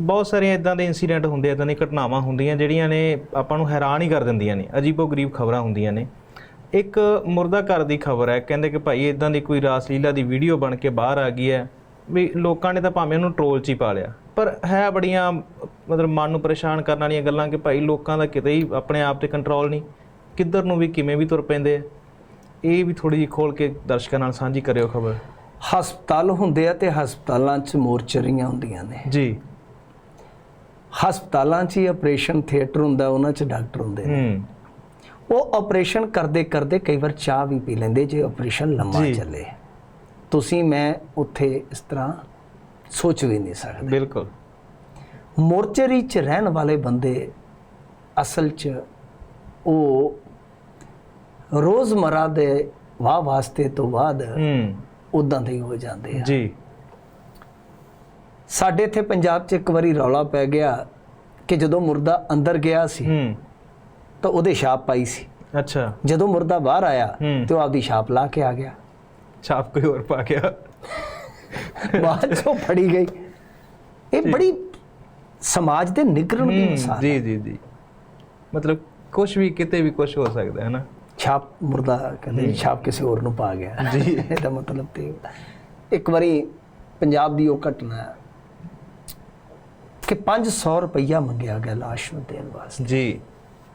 ਬਹੁਤ ਸਾਰੀਆਂ ਇਦਾਂ ਦੇ ਇਨਸੀਡੈਂਟ ਹੁੰਦੇ ਇਦਾਂ ਦੀਆਂ ਘਟਨਾਵਾਂ ਹੁੰਦੀਆਂ ਜਿਹੜੀਆਂ ਨੇ ਆਪਾਂ ਨੂੰ ਹੈਰਾਨ ਹੀ ਕਰ ਦਿੰਦੀਆਂ ਨੇ ਅਜੀਬੋ-ਗਰੀਬ ਖਬਰਾਂ ਹੁੰਦੀਆਂ ਨੇ। ਇੱਕ ਮੁਰਦਾ ਘਰ ਦੀ ਖਬਰ ਹੈ ਕਹਿੰਦੇ ਕਿ ਭਾਈ ਇਦਾਂ ਦੀ ਕੋਈ ਰਾਸ ਲੀਲਾ ਦੀ ਵੀਡੀਓ ਬਣ ਕੇ ਬਾਹਰ ਆ ਗਈ ਹੈ ਵੀ ਲੋਕਾਂ ਨੇ ਤਾਂ ਭਾਵੇਂ ਉਹਨੂੰ ਟ੍ਰੋਲ 'ਚ ਹੀ ਪਾ ਲਿਆ ਪਰ ਹੈ ਬੜੀਆਂ ਮਤਲਬ ਮਨ ਨੂੰ ਪਰੇਸ਼ਾਨ ਕਰਨ ਵਾਲੀਆਂ ਗੱਲਾਂ ਕਿ ਭਾਈ ਲੋਕਾਂ ਦਾ ਕਿਤੇ ਹੀ ਆਪਣੇ ਆਪ ਤੇ ਕੰਟਰੋਲ ਨਹੀਂ ਕਿੱਧਰ ਨੂੰ ਵੀ ਕਿਵੇਂ ਵੀ ਤੁਰ ਪੈਂਦੇ ਆ। ਇਹ ਵੀ ਥੋੜੀ ਜਿਹੀ ਖੋਲ ਕੇ ਦਰਸ਼ਕਾਂ ਨਾਲ ਸਾਂਝੀ ਕਰਿਓ ਖਬਰ। ਹਸਪਤਾਲ ਹੁੰਦੇ ਆ ਤੇ ਹਸਪਤਾਲਾਂ 'ਚ ਮੋਰਚਰੀਆਂ ਹੁੰਦੀਆਂ ਨੇ। ਜੀ। ਹਸਪਤਾਲਾਂ 'ਚ ਹੀ ਆਪਰੇਸ਼ਨ ਥੀਏਟਰ ਹੁੰਦਾ ਉਹਨਾਂ 'ਚ ਡਾਕਟਰ ਹੁੰਦੇ ਨੇ। ਉਹ ਆਪਰੇਸ਼ਨ ਕਰਦੇ ਕਰਦੇ ਕਈ ਵਾਰ ਚਾਹ ਵੀ ਪੀ ਲੈਂਦੇ ਜੇ ਆਪਰੇਸ਼ਨ ਲੰਮਾ। ਚੱਲੇ। ਤੁਸੀਂ ਮੈਂ ਉੱਥੇ ਇਸ ਤਰ੍ਹਾਂ ਸੋਚ ਵੀ ਨਹੀਂ ਸਕਦੇ। ਬਿਲਕੁਲ। ਮੋਰਚਰੀ 'ਚ ਰਹਿਣ ਵਾਲੇ ਬੰਦੇ ਅਸਲ 'ਚ ਉਹ ਰੋਜ਼ਮਰਾ ਦੇ ਵਾਹ ਵਾਸਤੇ ਤੋਂ ਬਾਅਦ ਹੂੰ। ਉਦਾਂ ਦੇ ਹੀ ਹੋ ਜਾਂਦੇ ਆ। ਜੀ। ਸਾਡੇ ਇੱਥੇ ਪੰਜਾਬ 'ਚ ਇੱਕ ਵਾਰੀ ਰੌਲਾ ਪੈ ਗਿਆ। ਕਿ ਜਦੋਂ ਮੁਰਦਾ ਅੰਦਰ ਗਿਆ ਸੀ ਹੂੰ। ਤਾਂ ਉਹਦੇ ਛਾਪ ਪਾਈ ਸੀ। ਅੱਛਾ। ਜਦੋਂ ਮੁਰਦਾ ਬਾਹਰ ਆਇਆ। ਤੇ ਉਹ ਆਪਦੀ ਛਾਪ ਲਾ ਕੇ ਆ ਗਿਆ। ਛਾਪ ਕੋਈ ਹੋਰ ਪਾ ਗਿਆ। ਬਾਅਦ ਚੋਂ ਫੜੀ ਗਈ। ਇਹ ਬੜੀ ਸਮਾਜ ਦੇ ਨਿਗਰਣ ਦੀ ਮਿਸਾਲ ਜੀ ਜੀ ਜੀ। ਮਤਲਬ ਕੁਝ ਵੀ ਕਿਤੇ ਵੀ ਕੁਝ ਹੋ ਸਕਦਾ ਹੈ ਨਾ ਛਾਪ ਮੁਰਦਾ ਕਹਿੰਦੇ ਛਾਪ ਕਿਸੇ ਹੋਰ ਨੂੰ ਪਾ ਗਿਆ। ਜੀ। ਇਹਦਾ ਮਤਲਬ ਤੇ ਇੱਕ ਵਾਰੀ ਪੰਜਾਬ ਦੀ ਉਹ ਘਟਨਾ ਹੈ ਕਿ 500 ਰੁਪਈਆ ਮੰਗਿਆ ਗਿਆ ਲਾਸ਼ ਨੂੰ ਦੇਣ ਵਾਸਤੇ। ਜੀ।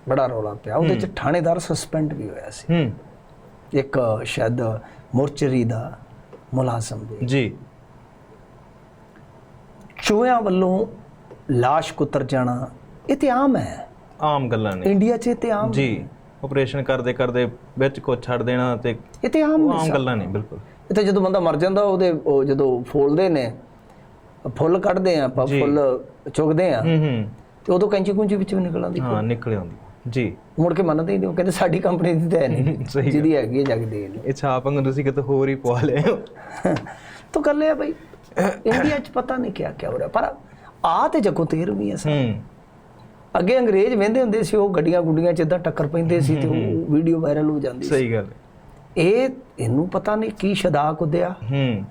ਬੜਾ ਰੌਲਾ ਪਿਆ। ਉਹਦੇ ਚ ਥਾਣੇਦਾਰ ਸਸਪੈਂਡ ਵੀ ਹੋਇਆ ਸੀ। ਹੂੰ। ਇੱਕ ਸ਼ਾਇਦ ਮੋਰਚਰੀ ਦਾ ਮੁਲਾਜ਼ਮ ਵੀ। ਜੀ। ਚੋਹਾਂ ਵੱਲੋਂ ਲਾਸ਼ ਕੁਤਰ ਜਾਣਾ ਇਹ ਤੇ ਆਮ ਹੈ। ਆਮ ਗੱਲਾਂ ਨੇ। ਇੰਡੀਆ 'ਚ ਤੇ ਆਮ ਜੀ। ਆਪਰੇਸ਼ਨ ਕਰਦੇ ਕਰਦੇ ਵਿੱਚ ਕੁਝ ਛੱਡ ਦੇਣਾ ਤੇ ਇਹ ਤੇ ਆਮ। ਗੱਲਾਂ ਨੇ ਬਿਲਕੁਲ। ਇਹ ਤਾਂ ਜਦੋਂ ਬੰਦਾ ਮਰ ਜਾਂਦਾ ਉਹਦੇ ਉਹ ਜਦੋਂ ਫੋਲਦੇ ਨੇ ਫੁੱਲ ਕੱਢਦੇ ਆ ਆਪਾਂ। ਫੁੱਲ ਚੁਗਦੇ ਆ। ਹੂੰ ਹੂੰ। ਤੇ ਉਦੋਂ ਕੈਂਚੀ ਕੁੰਚੀ ਵਿੱਚ ਵੀ ਨਿਕਲ ਆਉਂਦੀ ਹਾਂ ਨਿਕਲ ਆਉਂਦੀ। ਜੀ। ਮੁੜ ਕੇ ਮੰਨਦੇ ਹੀ ਨਹੀਂ ਉਹ ਕਹਿੰਦੇ ਸਾਡੀ ਕੰਪਨੀ ਦੀ ਤਾਂ ਨਹੀਂ। ਜਿਹਦੀ ਹੈਗੀ ਹੈ ਜਗ ਦੇ ਇਹ ਛਾਪ ਵਾਂਗੂ ਤੁਸੀਂ ਕਿਤੇ ਹੋਰ ਹੀ ਪਵਾ ਲਿਆ। ਹੋ ਤਾਂ ਗੱਲ ਇਹ ਇੰਡੀਆ 'ਚ ਪਤਾ ਨਹੀਂ ਕਿਆ ਕਿਆ ਹੋ ਰਿਹਾ ਪਰ ਆ ਤੇ ਜਗੋ ਤੇਰ ਵੀ ਹੈ ਸਰ। ਹੂੰ। ਅੱਗੇ ਅੰਗਰੇਜ਼ ਵਹਿੰਦੇ ਹੁੰਦੇ ਸੀ ਉਹ ਗੱਡੀਆਂ ਗੁੱਡੀਆਂ 'ਚ ਇਦਾਂ ਟੱਕਰ ਪੈਂਦੇ ਸੀ ਤੇ ਉਹ ਵੀਡੀਓ ਵਾਇਰਲ ਹੋ ਜਾਂਦੀ ਸੀ। ਸਹੀ ਗੱਲ। ਇਹ ਇਹਨੂੰ ਪਤਾ ਨਹੀਂ ਕੀ ਸ਼ਦਾ ਕੁੱਦਿਆ ਹੂੰ।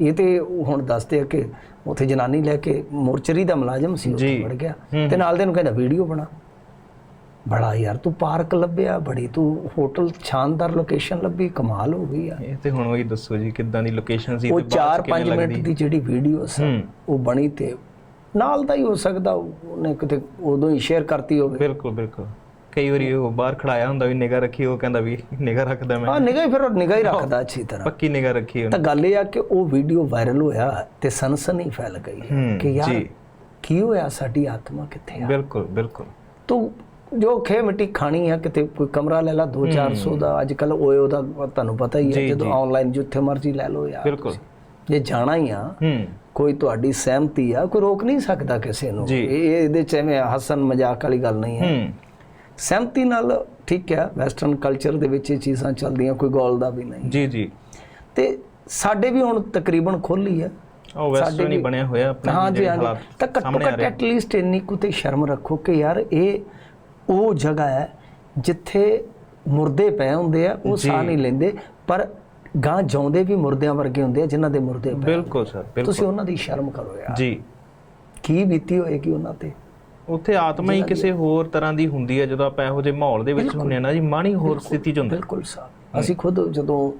ਇਹ ਤੇ ਹੁਣ ਦੱਸਦੇ ਆ ਕਿ ਉਥੇ ਜਨਾਨੀ ਲੈ ਕੇ ਮੋਰਚਰੀ ਦਾ ਮੁਲਾਜ਼ਮ ਸੀ ਉੱਥੇ। ਵੜ ਗਿਆ। ਤੇ ਨਾਲ ਦੇ ਨੂੰ ਕਹਿੰਦਾ ਵੀਡੀਓ ਬਣਾ ਬੜਾ ਯਾਰ ਤੂੰ ਪਾਰਕ ਲੱਭਿਆ ਬੜੀ ਤੂੰ ਹੋਟਲ ਸ਼ਾਨਦਾਰ ਲੋਕੇਸ਼ਨ ਲੱਭੀ ਕਮਾਲ ਹੋ ਗਈ ਆ ਇਹ ਤੇ ਹੁਣ ਉਹੀ ਦੱਸੋ ਜੀ ਕਿੱਦਾਂ ਦੀ ਲੋਕੇਸ਼ਨ ਸੀ ਉਹ ਤੇ ਬਾਅਦ 'ਚ 4-5 ਕਿਵੇਂ ਮਿੰਟ ਲੱਗਦੀ ਦੀ ਜਿਹੜੀ ਵੀਡੀਓ ਸੀ। ਉਹ ਬਣੀ ਤੇ ਨਾਲ ਦਾ ਹੀ ਹੋ ਸਕਦਾ ਉਹਨੇ ਕਿਤੇ ਉਦੋਂ ਹੀ ਸ਼ੇਅਰ ਕਰਤੀ ਹੋਵੇ ਬਿਲਕੁਲ ਬਿਲਕੁਲ ਕਈ ਵਾਰੀ ਉਹ ਬਾਹਰ ਖੜਾਇਆ ਹੁੰਦਾ ਵੀ ਨਿਗਾ ਰੱਖੀ ਉਹ ਕਹਿੰਦਾ ਵੀ ਨਿਗਾ ਰੱਖਦਾ ਮੈਂ। ਹਾਂ ਨਿਗਾਹ ਹੀ ਫਿਰ ਉਹ ਨਿਗਾਹ ਹੀ ਰੱਖਦਾ ਅੱਛੀ ਤਰ੍ਹਾਂ। ਪੱਕੀ ਨਿਗਾ ਰੱਖੀ ਤਾਂ ਗੱਲ ਇਹ ਆ ਕਿ ਉਹ ਵੀਡੀਓ ਵਾਇਰਲ ਹੋਇਆ ਤੇ ਸਨਸਨੀ ਫੈਲ ਗਈ ਕਿ ਯਾਰ। ਕੀ ਹੋਇਆ ਸਾਡੀ ਆਤਮਾ ਕਿੱਥੇ ਆ? ਬਿਲਕੁਲ ਬਿਲਕੁਲ। ਤੂੰ ਜੋ ਖੇ ਮਿੱਟੀ ਖਾਣੀ ਆ ਕਿਤੇ ਕੋਈ ਕਮਰਾ ਲੈ ਲਾ 2-400 ਦਾ ਅੱਜ ਕੱਲ ਓਏ ਉਹਦਾ ਤੁਹਾਨੂੰ ਪਤਾ ਹੀ ਹੈ ਜਦੋਂ। ਆਨਲਾਈਨ ਜਿੱਥੇ ਮਰਜ਼ੀ ਲੈ ਲਓ ਯਾਰ ਬਿਲਕੁਲ। ਜੇ ਜਾਣਾ ਹੀ ਆ ਕੋਈ ਤੁਹਾਡੀ ਸਹਿਮਤੀ ਆ ਕੋਈ ਰੋਕ ਨਹੀਂ ਸਕਦਾ ਕਿਸੇ ਨੂੰ। ਇਹ ਇਹ- ਇਹਦੇ ਚ ਐਵੇਂ ਹਸਨ ਮਜ਼ਾਕ ਵਾਲੀ ਗੱਲ ਨਹੀਂ ਹੂੰ। ਸਹਿਮਤੀ ਨਾਲ ਠੀਕ ਹੈ ਵੈਸਟਰਨ ਕਲਚਰ ਦੇ ਵਿੱਚ ਇਹ ਚੀਜ਼ਾਂ ਚੱਲਦੀਆਂ ਕੋਈ ਗੋਲ ਦਾ ਵੀ ਨਹੀਂ। ਜੀ ਜੀ। ਤੇ ਸਾਡੇ ਵੀ ਹੁਣ ਤਕਰੀਬਨ ਖੁੱਲੀ ਹੈ। ਉਹ ਵੈਸਟਰਨ ਹੀ ਬਣਿਆ ਹੋਇਆ ਆਪਣੇ ਹਾਂ ਜੀ ਹਾਂ ਤਾਂ ਘੱਟੋ ਘੱਟ ਰਹੇ। ਐਟਲੀਸਟ ਇੰਨੀ ਕੁ ਤੇ ਸ਼ਰਮ ਰੱਖੋ ਕਿ ਯਾਰ ਇਹ ਉਹ ਜਗ੍ਹਾ ਹੈ ਜਿੱਥੇ ਮੁਰਦੇ ਪਏ ਹੁੰਦੇ ਆ ਉਹ ਸਾਹ ਨਹੀਂ ਲੈਂਦੇ ਪਰ ਗਾਂ ਜਿਉਂਦੇ ਵੀ ਮੁਰਦਿਆਂ ਵਰਗੇ ਹੁੰਦੇ ਆ ਜਿਨ੍ਹਾਂ ਦੇ ਮੁਰਦੇ ਪਏ ਬਿਲਕੁਲ ਸਰ ਬਿਲਕੁਲ। ਤੁਸੀਂ ਉਹਨਾਂ ਦੀ ਸ਼ਰਮ ਕਰੋ ਯਾਰ। ਜੀ। ਕੀ ਬੀਤੀ ਹੋਏਗੀ ਉਹਨਾਂ ਤੇ? ਉੱਥੇ ਆਤਮਾ ਹੀ ਕਿਸੇ ਹੋਰ ਤਰ੍ਹਾਂ ਦੀ ਹੁੰਦੀ ਹੈ ਜਦੋਂ ਆਪਾਂ ਇਹੋ ਜਿਹੇ ਮਾਹੌਲ ਦੇ ਵਿੱਚ ਹੁੰਨੇ ਆ ਨਾ ਜੀ ਮਨ ਹੀ ਹੋਰ ਸਥਿਤੀ ਚ ਹੁੰਦਾ ਬਿਲਕੁਲ ਸਾਹਿਬ ਅਸੀਂ ਖੁਦ ਜਦੋਂ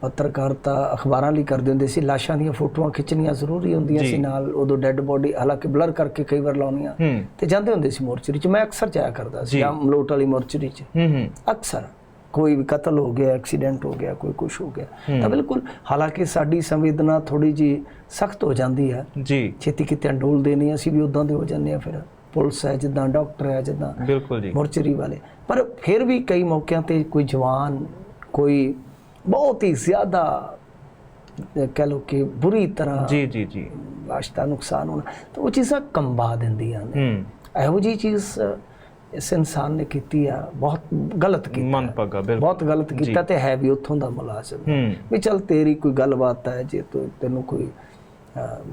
ਪੱਤਰਕਾਰਤਾ ਅਖਬਾਰਾਂ ਲਈ ਕਰਦੇ ਹੁੰਦੇ ਸੀ ਲਾਸ਼ਾਂ ਦੀਆਂ ਫੋਟੋਆਂ ਖਿੱਚਣੀਆਂ ਜ਼ਰੂਰੀ ਹੁੰਦੀਆਂ ਸੀ ਨਾਲ ਉਦੋਂ ਡੈੱਡ ਬੋਡੀ ਹਾਲਾਂਕਿ ਬਲਰ ਕਰਕੇ ਕਈ ਵਾਰ ਲਾਉਣੀਆਂ ਤੇ ਜਾਂਦੇ ਹੁੰਦੇ ਸੀ ਮੋਰਚਰੀ ਚ। ਮੈਂ ਅਕਸਰ ਜਾਇਆ ਕਰਦਾ ਸੀ ਜਾਂ। ਮਲੋਟ ਵਾਲੀ ਮੋਰਚਰੀ ਚ। ਹੂੰ ਹੂੰ। ਅਕਸਰ। ਕੋਈ ਵੀ ਕਤਲ ਹੋ ਗਿਆ ਐਕਸੀਡੈਂਟ ਹੋ ਗਿਆ ਕੋਈ ਕੁਝ ਹੋ ਗਿਆ ਤਾਂ ਬਿਲਕੁਲ ਹਾਲਾਂਕਿ ਸਾਡੀ ਸੰਵੇਦਨਾ ਥੋੜੀ ਜੀ ਸਖਤ ਹੋ ਜਾਂਦੀ ਹੈ। ਜੀ। ਛੇਤੀ ਕਿਤੇ ਡੋਲਦੇ ਨਹੀਂ ਅਸੀਂ ਵੀ ਉਦਾਂ ਦੇ ਹੋ ਜਾਂਦੇ ਆ ਫਿਰ। ਪੁਲਿਸ ਹੈ ਜਿੱਦਾਂ ਡਾਕਟਰ ਹੈ ਜਿੱਦਾਂ ਬਿਲਕੁਲ ਜੀ। ਮੋਰਚਰੀ ਵਾਲੇ। ਪਰ ਫਿਰ ਵੀ ਕਈ ਮੌਕਿਆਂ ਤੇ ਕੋਈ ਜਵਾਨ ਕੋਈ ਬਹੁਤ ਹੀ ਜ਼ਿਆਦਾ ਕਹਿ ਲੋ ਕਿ ਬੁਰੀ ਤਰ੍ਹਾਂ ਜੀ ਜੀ ਜੀ। ਲਾਸ਼ ਦਾ ਨੁਕਸਾਨ ਹੋਣਾ ਤਾਂ ਉਹ ਚੀਜ਼ਾਂ ਕੰਬਾ ਦਿੰਦੀਆਂ ਨੇ। ਇਹੋ ਜੀ ਚੀਜ਼ ਇਸ ਇਨਸਾਨ ਨੇ ਕੀਤੀ ਆ ਬਹੁਤ ਗਲਤ ਕੀਤੀ ਮਨ ਪੱਗਾ ਬਿਲਕੁਲ। ਬਹੁਤ ਗਲਤ ਕੀਤਾ ਤੇ ਹੈ ਵੀ ਉੱਥੋਂ ਦਾ ਮੁਲਾਜ਼ਮ। ਵੀ ਚਲ ਤੇਰੀ ਕੋਈ ਗੱਲਬਾਤ ਹੈ ਜੇ ਤੂੰ ਤੈਨੂੰ ਕੋਈ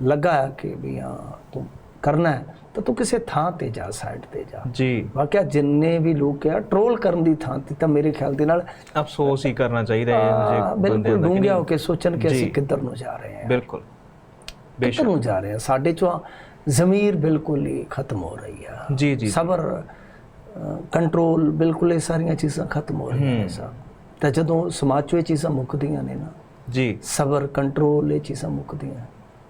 ਲੱਗਾ ਕਿ ਵੀ ਹਾਂ ਤੂੰ ਕਰਨਾ ਹੈ ਤਾਂ ਤੂੰ ਕਿਸੇ ਥਾਂ ਤੇ ਜਾ ਸਾਈਡ ਤੇ ਜਾ। ਜੀ। ਵਾਕਿਆ ਜਿੰਨੇ ਵੀ ਲੋਕ ਆ ਟਰੋਲ ਕਰਨ ਦੀ ਥਾਂ ਤੇ ਤਾਂ ਮੇਰੇ ਖਿਆਲ ਦੇ ਨਾਲ ਅਫਸੋਸ ਹੀ ਕਰਨਾ ਚਾਹੀਦਾ ਹੈ ਬੰਦੇ ਬਿਲਕੁਲ ਡੂੰਘਿਆ ਹੋ? ਕੇ ਸੋਚਣ ਕਿ ਜੀ। ਅਸੀਂ ਕਿੱਧਰ ਨੂੰ ਜਾ ਰਹੇ ਹਾਂ। ਬਿਲਕੁਲ। ਕਿੱਧਰ ਨੂੰ ਜਾ ਰਹੇ ਹਾਂ? ਸਾਡੇ ਚੋਂ ਜ਼ਮੀਰ ਬਿਲਕੁਲ ਹੀ ਖਤਮ ਹੋ ਰਹੀ ਆ। ਜੀ ਜੀ। ਸਬਰ ਕੰਟਰੋਲ ਬਿਲਕੁਲ ਇਹ ਸਾਰੀਆਂ ਚੀਜ਼ਾਂ ਖਤਮ ਹੋ ਰਹੀਆਂ ਨੇ ਸਾਹਿਬ ਤਾਂ ਜਦੋਂ ਸਮਾਜ 'ਚੋਂ ਇਹ ਚੀਜ਼ਾਂ ਮੁੱਕਦੀਆਂ ਨੇ ਨਾ ਜੀ। ਸਬਰ ਕੰਟਰੋਲ ਇਹ ਚੀਜ਼ਾਂ ਮੁੱਕਦੀਆਂ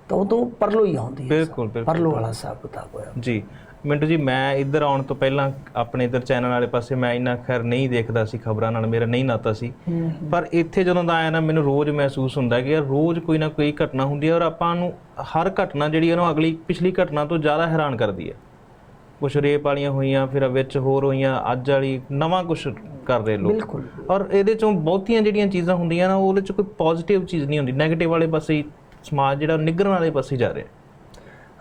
ਤਾਂ ਉਦੋਂ ਪਰਲੋ ਹੀ ਆਉਂਦੀ ਹੈ ਬਿਲਕੁਲ ਬਿਲਕੁਲ। ਪਰਲੋ ਵਾਲਾ ਹਿਸਾਬ ਕਿਤਾਬ ਹੋਇਆ। ਜੀ। ਮਿੰਟੂ ਜੀ ਮੈਂ ਇੱਧਰ ਆਉਣ ਤੋਂ ਪਹਿਲਾਂ ਆਪਣੇ ਇੱਧਰ ਚੈਨਲ ਵਾਲੇ ਪਾਸੇ ਮੈਂ ਇੰਨਾ ਖੈਰ ਨਹੀਂ ਦੇਖਦਾ ਸੀ ਖਬਰਾਂ ਨਾਲ ਮੇਰਾ ਨਹੀਂ ਨਾਤਾ ਸੀ। ਪਰ ਇੱਥੇ ਜਦੋਂ ਦਾ ਆਇਆ ਨਾ ਮੈਨੂੰ ਰੋਜ਼ ਮਹਿਸੂਸ ਹੁੰਦਾ ਕਿ ਯਾਰ ਰੋਜ਼ ਕੋਈ ਨਾ ਕੋਈ ਘਟਨਾ ਹੁੰਦੀ ਹੈ ਔਰ ਆਪਾਂ ਨੂੰ ਹਰ ਘਟਨਾ ਜਿਹੜੀ ਹੈ ਨਾ ਉਹ ਅਗਲੀ ਪਿਛਲੀ ਘਟਨਾ ਤੋਂ ਜ਼ਿਆਦਾ ਹੈਰਾਨ ਕਰਦੀ ਹੈ। ਕੁਛ ਰੇਪ ਵਾਲੀਆਂ ਹੋਈਆਂ ਫਿਰ ਵਿੱਚ ਹੋਰ ਹੋਈਆਂ ਅੱਜ ਵਾਲੀ ਨਵਾਂ ਕੁਛ ਕਰ ਰਹੇ ਲੋਕ। ਬਿਲਕੁਲ। ਔਰ ਇਹਦੇ ਚੋਂ ਬਹੁਤੀਆਂ ਜਿਹੜੀਆਂ ਚੀਜ਼ਾਂ ਹੁੰਦੀਆਂ ਨਾ ਉਹਦੇ ਚ ਕੋਈ ਪੋਜ਼ਿਟਿਵ ਚੀਜ਼ ਨਹੀਂ ਹੁੰਦੀ। 네ਗੇਟਿਵ ਵਾਲੇ ਪਾਸੇ ਸਮਾਜ ਜਿਹੜਾ ਨਿਗਰਨ ਵਾਲੇ ਪਾਸੇ ਜਾ ਰਿਹਾ।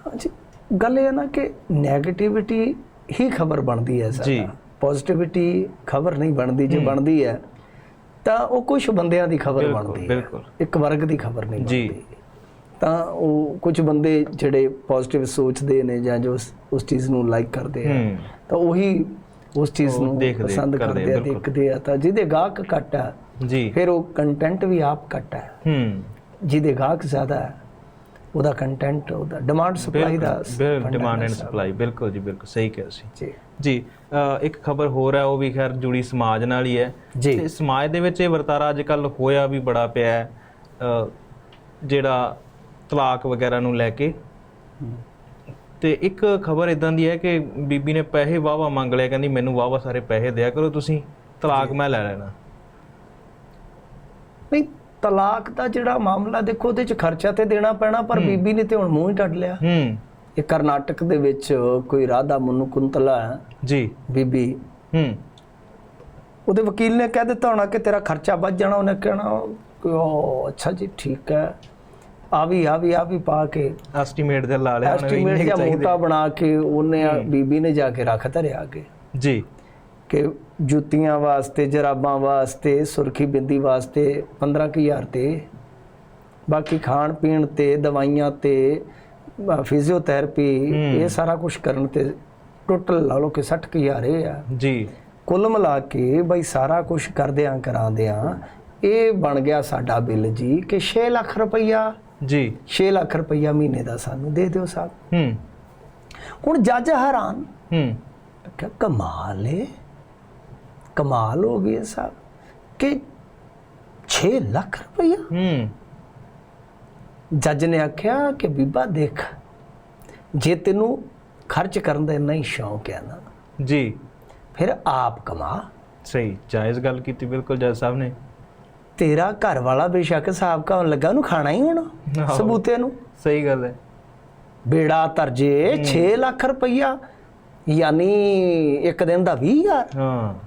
ਹਾਂਜੀ ਗੱਲ ਇਹ ਹੈ ਨਾ ਕਿ 네ਗੇਟਿਵਿਟੀ ਹੀ ਖਬਰ ਬਣਦੀ ਹੈ ਜੀ। ਸਾਡਾ ਪੋਜ਼ਿਟਿਵਿਟੀ ਖਬਰ ਨਹੀਂ ਬਣਦੀ ਜੇ ਬਣਦੀ ਹੈ ਤਾਂ ਉਹ ਕੁਝ ਬੰਦਿਆਂ ਦੀ ਖਬਰ ਬਣਦੀ ਹੈ। ਬਿਲਕੁਲ। ਇੱਕ ਵਰਗ ਦੀ ਖਬਰ ਨਹੀਂ ਜੀ। ਬਣਦੀ। ਤਾਂ ਉਹ ਕੁਝ ਬੰਦੇ ਜਿਹੜੇ ਪੋਜ਼ਿਟਿਵ ਸੋਚਦੇ ਨੇ ਜਾਂ ਜੋ ਉਸ- ਚੀਜ਼ ਨੂੰ ਲਾਈਕ ਕਰਦੇ ਆ। ਤਾਂ ਉਹੀ ਉਸ ਚੀਜ਼ ਨੂੰ ਪਸੰਦ ਕਰਦੇ ਆ। ਦੇਖਦੇ ਆ। ਤਾਂ ਜਿਹਦੇ ਗਾਹਕ ਘੱਟ ਆ ਜੀ। ਫਿਰ ਉਹ ਕੰਟੈਂਟ ਵੀ ਆਪ ਘੱਟ ਹੈ ਹੂੰ। ਜਿਹਦੇ ਗਾਹਕ ਜ਼ਿਆਦਾ ਹੈ ਉਹਦਾ ਕੰਟੈਂਟ ਉਹਦਾ ਡਿਮਾਂਡ ਸਪਲਾਈ ਦਾ ਡਿਮਾਂਡ ਐਂਡ ਸਪਲਾਈ ਬਿਲਕੁਲ ਜੀ ਬਿਲਕੁਲ ਸਹੀ ਕਿਹਾ ਸੀ। ਜੀ। ਜੀ ਇੱਕ ਖਬਰ ਹੋਰ ਹੈ ਉਹ ਵੀ ਖੈਰ ਜੁੜੀ ਸਮਾਜ ਨਾਲ ਹੀ ਹੈ। ਤੇ ਸਮਾਜ ਦੇ ਵਿੱਚ ਇਹ ਵਰਤਾਰਾ ਅੱਜ ਕੱਲ ਹੋਇਆ ਵੀ ਬੜਾ ਪਿਆ ਹੈ ਜਿਹੜਾ ਤਲਾਕ ਵਗੈਰਾ ਨੂੰ ਲੈ ਕੇ। ਤੇ ਇੱਕ ਖਬਰ ਇਦਾਂ ਦੀ ਹੈ ਕਿ ਬੀਬੀ ਨੇ ਪੈਸੇ ਵਾਵਾ ਮੰਗ ਲਿਆ ਕਹਿੰਦੀ ਮੈਨੂੰ ਵਾਵਾ ਸਾਰੇ ਪੈਸੇ ਦਿਆ ਕਰੋ ਤੁਸੀਂ ਤਲਾਕ ਮੈਂ ਲੈ ਲੈਣਾ। ਨਹੀਂ ਤਲਾਕ ਦਾ ਜਿਹੜਾ ਮਾਮਲਾ ਦੇਖੋ ਉਹਦੇ ਚ ਖਰਚਾ ਤੇ ਦੇਣਾ ਪੈਣਾ ਪਰ ਬੀਬੀ ਨੇ ਤੇ ਹੁਣ ਮੂੰਹ ਹੀ ਟੱਡ ਲਿਆ। ਹੂੰ। ਇਹ ਕਰਨਾਟਕ ਦੇ ਵਿੱਚ ਕੋਈ ਰਾਧਾ ਮਨੂ ਕੁੰਤਲਾ ਹੈ। ਜੀ। ਬੀਬੀ। ਹੂੰ। ਉਹਦੇ ਵਕੀਲ ਨੇ ਕਹਿ ਦਿੱਤਾ ਹੋਣਾ ਕਿ ਤੇਰਾ ਖਰਚਾ ਵੱਧ ਜਾਣਾ ਉਹਨੇ ਕਹਿਣਾ ਕਿ ਉਹ ਅੱਛਾ ਜੀ ਠੀਕ ਹੈ। ਆ ਵੀ ਆ ਵੀ ਆ ਵੀ ਪਾ ਕੇ ਐਸਟੀਮੇਟ ਦੇ ਲਾ ਲਿਆ ਐਸਟੀਮੇਟ ਜਾਂ ਕੁ। ਮੋਟਾ ਬਣਾ ਕੇ ਉਹਨੇ ਬੀਬੀ ਨੇ ਜਾ ਕੇ ਰੱਖ ਧਰਿਆ ਅੱਗੇ। ਜੀ। ਕਿ ਜੁੱਤੀਆਂ ਵਾਸਤੇ ਜਰਾਬਾਂ ਵਾਸਤੇ ਸੁਰਖੀ ਬਿੰਦੀ ਵਾਸਤੇ 15000 ਤੇ। ਬਾਕੀ ਖਾਣ ਪੀਣ ਤੇ ਦਵਾਈਆਂ ਤੇ ਫਿਜ਼ੀਓਥੈਰੇਪੀ ਇਹ ਸਾਰਾ ਕੁਝ ਕਰਨ ਤੇ ਟੋਟਲ ਲਾ ਲਓ ਕਿ 60000 ਇਹ ਆ। ਜੀ। ਕੁੱਲ ਮਿਲਾ ਕੇ ਬਈ ਸਾਰਾ ਕੁਝ ਕਰਦਿਆਂ ਕਰਾਉਂਦਿਆਂ ਇਹ ਬਣ ਗਿਆ ਸਾਡਾ ਬਿੱਲ ਜੀ ਕਿ 6 ਲੱਖ ਰੁਪਈਆ ਜੀ। 6 ਲੱਖ ਰੁਪਈਆ ਮਹੀਨੇ ਦਾ ਸਾਨੂੰ ਦੇ ਦਿਓ ਸਾਹਿਬ ਹੂੰ। ਹੁਣ ਜੱਜ ਹੈਰਾਨ। ਹੂੰ। ਕਿ ਕਮਾਲ ਹੈ ਕਮਾਲ ਹੋ ਗਈ ਸਾਹਿਬ ਕਿ 6 ਲੱਖ ਰੁਪਈਆ? ਹੂੰ। ਜੱਜ ਨੇ ਆਖਿਆ ਕਿ ਬੀਬਾ ਦੇਖ ਜੇ ਤੈਨੂੰ ਖਰਚ ਕਰਨ ਦਾ ਇੰਨਾ ਹੀ ਸ਼ੌਂਕ ਹੈ ਨਾ ਜੀ। ਫਿਰ ਆਪ ਕਮਾ। ਸਹੀ ਜਾਇਜ਼ ਗੱਲ ਕੀਤੀ ਬਿਲਕੁਲ ਜੱਜ ਸਾਹਿਬ ਨੇ। ਤੇਰਾ ਘਰ ਵਾਲਾ ਬੇਸ਼ੱਕ ਹਿਸਾਬ ਕਾਉਣ ਲੱਗਾ ਉਹਨੂੰ ਖਾਣਾ ਹੀ ਹੋਣਾ ਆਹੋ। ਸਬੂਤੇ ਨੂੰ। ਸਹੀ ਗੱਲ ਹੈ। ਬੇੜਾ ਤਰਜੇ 6 ਲੱਖ ਰੁਪਈਆ ਯਾਨੀ ਇੱਕ ਦਿਨ ਦਾ 20000 ਹਾਂ।